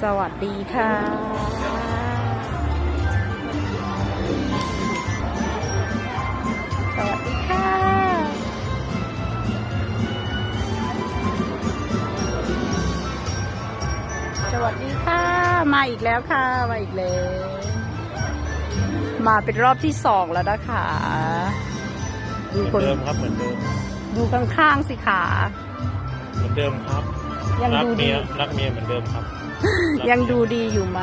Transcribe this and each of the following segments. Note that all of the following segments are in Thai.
สวัสดีค่ะสวัสดีค่ะสวัสดีค่ะ มาอีกแล้วค่ะ มาอีกแล้ว มาเป็นรอบที่สองแล้วนะคะดูเหคมือนนเดิมครับเหมือนเดิม ดูข้างๆสิขาเหมือนเดิมครับ ยังรัดูเมีดียรักเมียเหมือนเดิมครับรักยังเมีดูดีอยู่ไหม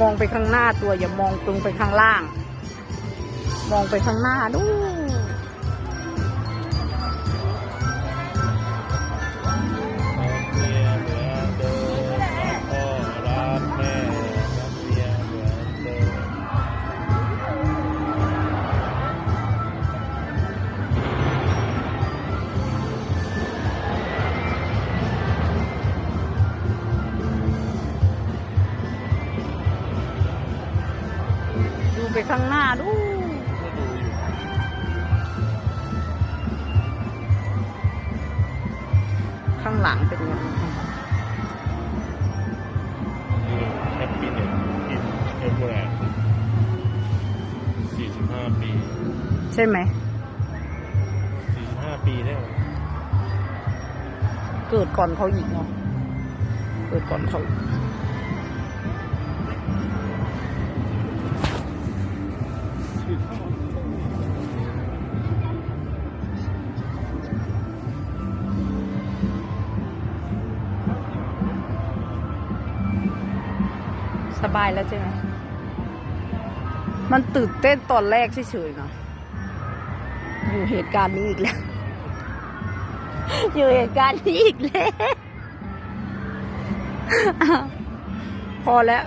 มองไปข้างหน้าตัวอย่ามองตรงไปข้างล่าง มองไปข้างหน้าดูน ไปข้างหน้าดูก็ดูอยู่ข้างหลังเป็นยังไงนี่แฮปปี้เน็ตกินเอเวอร์แลนด์สี่สิบห้าปี ใช่ไหมสี่สิบห้าปีแล้วเกิดก่อนเขาอีกเนาะเกิดก่อนเขาอีก สบายแล้วใช่ไหม มันตื่นเต้นตอนแรกเฉยๆเนาะ อยู่เหตุการณ์นี้อีกแล้ว อยู่เหตุการณ์นี้อีกแล้ว พอแล้ว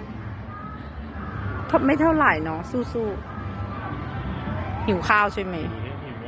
ไม่เท่าไหร่เนาะสู้ๆ หิวข้าวใช่ไหม